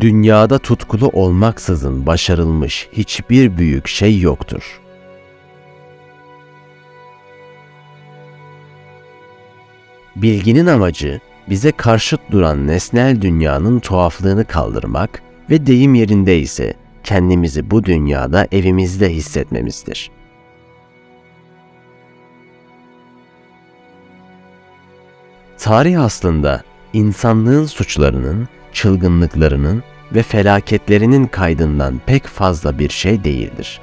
dünyada tutkulu olmaksızın başarılmış hiçbir büyük şey yoktur. Bilginin amacı bize karşıt duran nesnel dünyanın tuhaflığını kaldırmak ve deyim yerinde ise kendimizi bu dünyada evimizde hissetmemizdir. Tarih aslında insanlığın suçlarının, çılgınlıklarının ve felaketlerinin kaydından pek fazla bir şey değildir.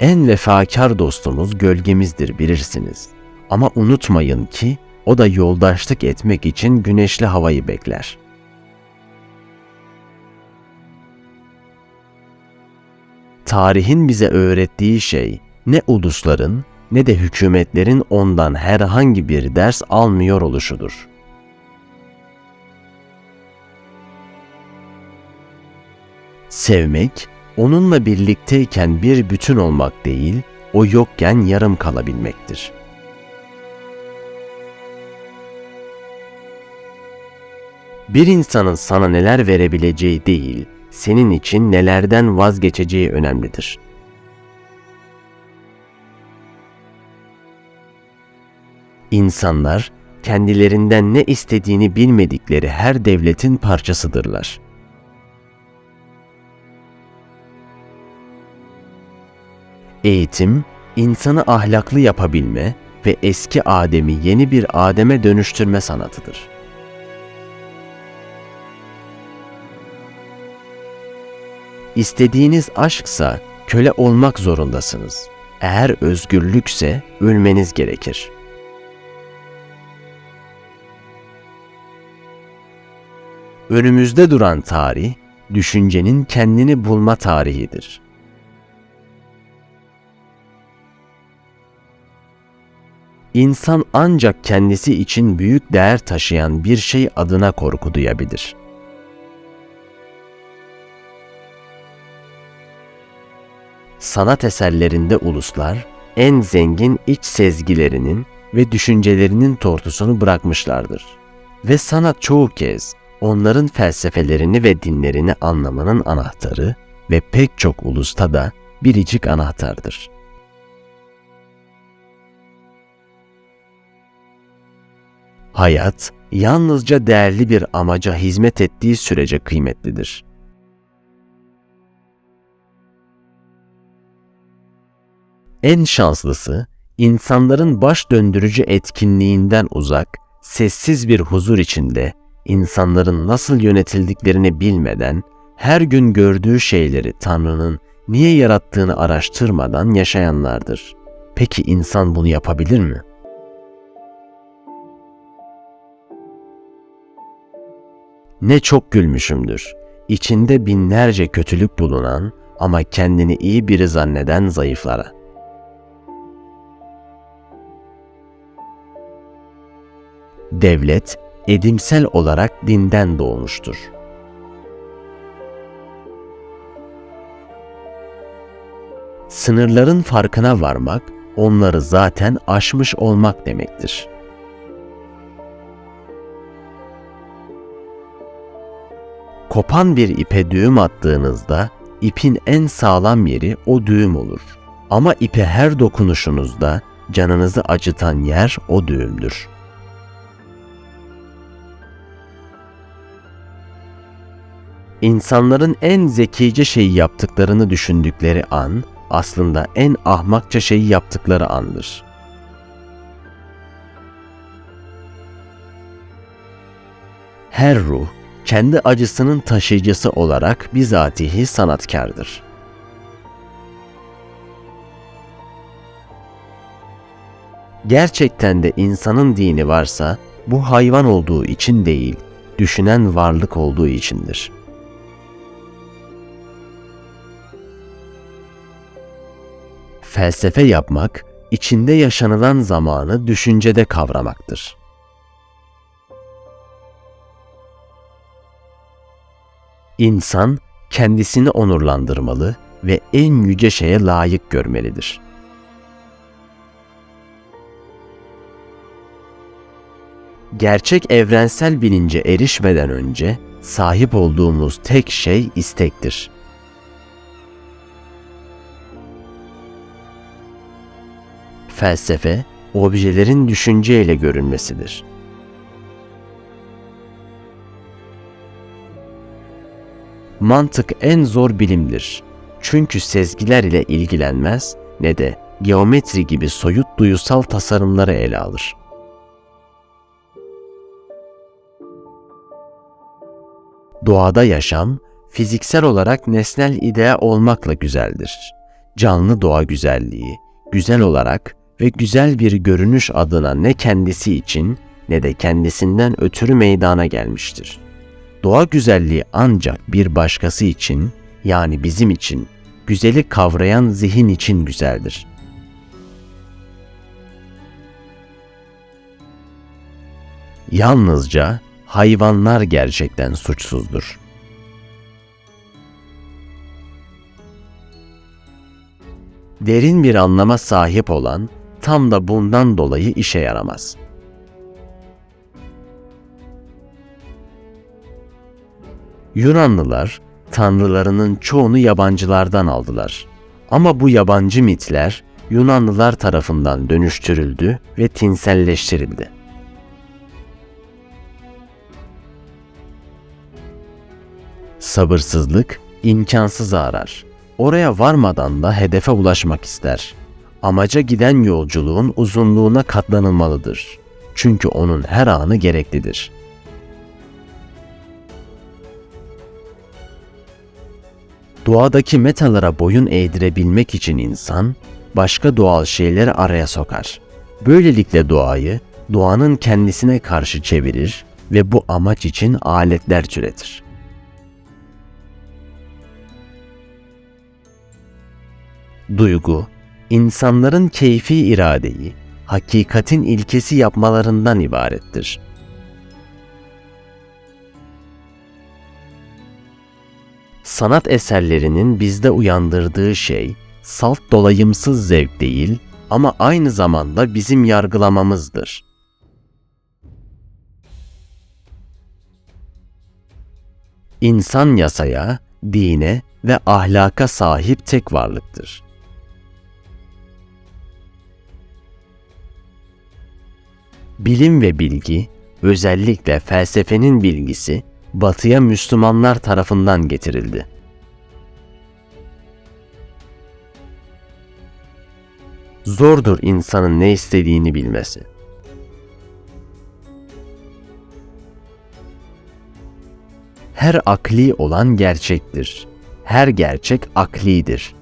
En vefakar dostumuz gölgemizdir bilirsiniz. Ama unutmayın ki o da yoldaşlık etmek için güneşli havayı bekler. Tarihin bize öğrettiği şey ne ulusların ne de hükümetlerin ondan herhangi bir ders almıyor oluşudur. Sevmek, onunla birlikteyken bir bütün olmak değil, o yokken yarım kalabilmektir. Bir insanın sana neler verebileceği değil, senin için nelerden vazgeçeceği önemlidir.'' İnsanlar kendilerinden ne istediğini bilmedikleri her devletin parçasıdırlar. Eğitim, insanı ahlaklı yapabilme ve eski Adem'i yeni bir Adem'e dönüştürme sanatıdır. İstediğiniz aşksa köle olmak zorundasınız. Eğer özgürlükse ölmeniz gerekir.'' Önümüzde duran tarih, düşüncenin kendini bulma tarihidir. İnsan ancak kendisi için büyük değer taşıyan bir şey adına korku duyabilir. Sanat eserlerinde uluslar en zengin iç sezgilerinin ve düşüncelerinin tortusunu bırakmışlardır. Ve sanat çoğu kez onların felsefelerini ve dinlerini anlamanın anahtarı ve pek çok ulusta da biricik anahtardır. Hayat yalnızca değerli bir amaca hizmet ettiği sürece kıymetlidir. En şanslısı insanların baş döndürücü etkinliğinden uzak, sessiz bir huzur içinde insanların nasıl yönetildiklerini bilmeden, her gün gördüğü şeyleri Tanrı'nın niye yarattığını araştırmadan yaşayanlardır. Peki insan bunu yapabilir mi? Ne çok gülmüşümdür. İçinde binlerce kötülük bulunan ama kendini iyi biri zanneden zayıflara. Devlet edimsel olarak dinden doğmuştur. Sınırların farkına varmak, onları zaten aşmış olmak demektir. Kopan bir ipe düğüm attığınızda ipin en sağlam yeri o düğüm olur. Ama ipe her dokunuşunuzda canınızı acıtan yer o düğümdür.'' İnsanların en zekice şeyi yaptıklarını düşündükleri an aslında en ahmakça şeyi yaptıkları andır. Her ruh kendi acısının taşıyıcısı olarak bizatihi sanatkardır. Gerçekten de insanın dini varsa bu hayvan olduğu için değil, düşünen varlık olduğu içindir.'' Felsefe yapmak, içinde yaşanılan zamanı düşüncede kavramaktır. İnsan kendisini onurlandırmalı ve en yüce şeye layık görmelidir. Gerçek evrensel bilince erişmeden önce sahip olduğumuz tek şey istektir. Felsefe, objelerin düşünceyle görünmesidir. Mantık en zor bilimdir. Çünkü sezgiler ile ilgilenmez ne de geometri gibi soyut duyusal tasarımları ele alır. Doğada yaşam, fiziksel olarak nesnel idea olmakla güzeldir. Canlı doğa güzelliği, güzel olarak ve güzel bir görünüş adına ne kendisi için ne de kendisinden ötürü meydana gelmiştir. Doğa güzelliği ancak bir başkası için, yani bizim için, güzeli kavrayan zihin için güzeldir. Yalnızca hayvanlar gerçekten suçsuzdur. Derin bir anlama sahip olan tam da bundan dolayı işe yaramaz. Yunanlılar tanrılarının çoğunu yabancılardan aldılar. Ama bu yabancı mitler Yunanlılar tarafından dönüştürüldü ve tinselleştirildi. Sabırsızlık imkansız arar. Oraya varmadan da hedefe ulaşmak ister. Amaca giden yolculuğun uzunluğuna katlanılmalıdır. Çünkü onun her anı gereklidir. Doğadaki metalara boyun eğdirebilmek için insan başka doğal şeyleri araya sokar. Böylelikle doğayı doğanın kendisine karşı çevirir ve bu amaç için aletler türetir. Duygu, insanların keyfi iradeyi, hakikatin ilkesi yapmalarından ibarettir. Sanat eserlerinin bizde uyandırdığı şey, salt dolayımsız zevk değil ama aynı zamanda bizim yargılamamızdır. İnsan yasaya, dine ve ahlaka sahip tek varlıktır. Bilim ve bilgi, özellikle felsefenin bilgisi, batıya Müslümanlar tarafından getirildi. Zordur insanın ne istediğini bilmesi. Her akli olan gerçektir. Her gerçek aklidir.''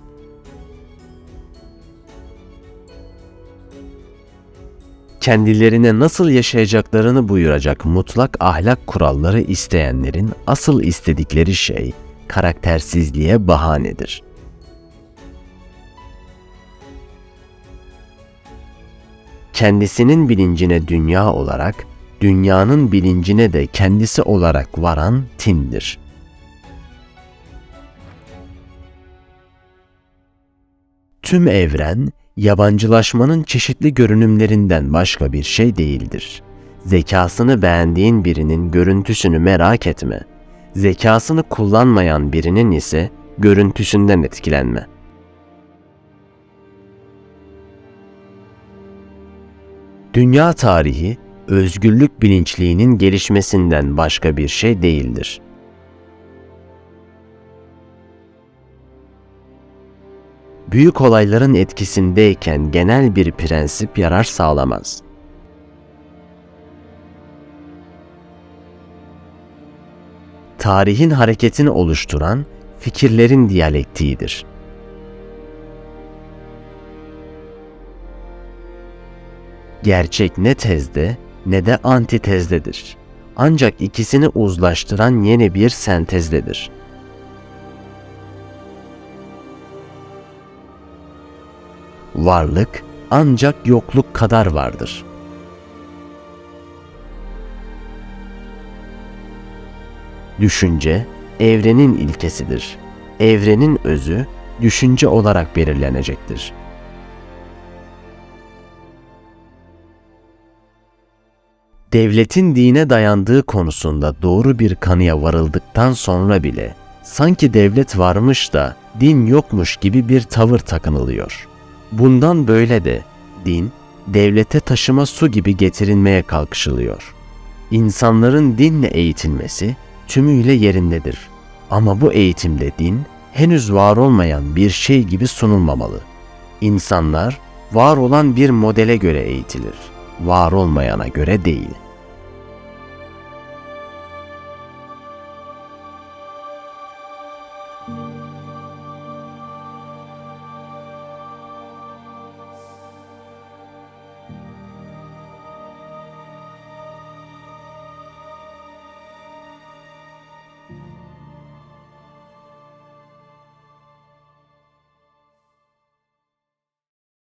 Kendilerine nasıl yaşayacaklarını buyuracak mutlak ahlak kuralları isteyenlerin asıl istedikleri şey karaktersizliğe bahanedir. Kendisinin bilincine dünya olarak, dünyanın bilincine de kendisi olarak varan tindir. Tüm evren yabancılaşmanın çeşitli görünümlerinden başka bir şey değildir. Zekasını beğendiğin birinin görüntüsünü merak etme. Zekasını kullanmayan birinin ise görüntüsünden etkilenme. Dünya tarihi özgürlük bilinçliğinin gelişmesinden başka bir şey değildir. Büyük olayların etkisindeyken genel bir prensip yarar sağlamaz. Tarihin hareketini oluşturan fikirlerin diyalektiğidir. Gerçek ne tezde ne de antitezdedir. Ancak ikisini uzlaştıran yeni bir sentezdedir.'' Varlık ancak yokluk kadar vardır. Düşünce evrenin ilkesidir. Evrenin özü düşünce olarak belirlenecektir. Devletin dine dayandığı konusunda doğru bir kanıya varıldıktan sonra bile sanki devlet varmış da din yokmuş gibi bir tavır takınılıyor. Bundan böyle de din devlete taşıma su gibi getirilmeye kalkışılıyor. İnsanların dinle eğitilmesi tümüyle yerindedir. Ama bu eğitimde din henüz var olmayan bir şey gibi sunulmamalı. İnsanlar var olan bir modele göre eğitilir, var olmayana göre değil.''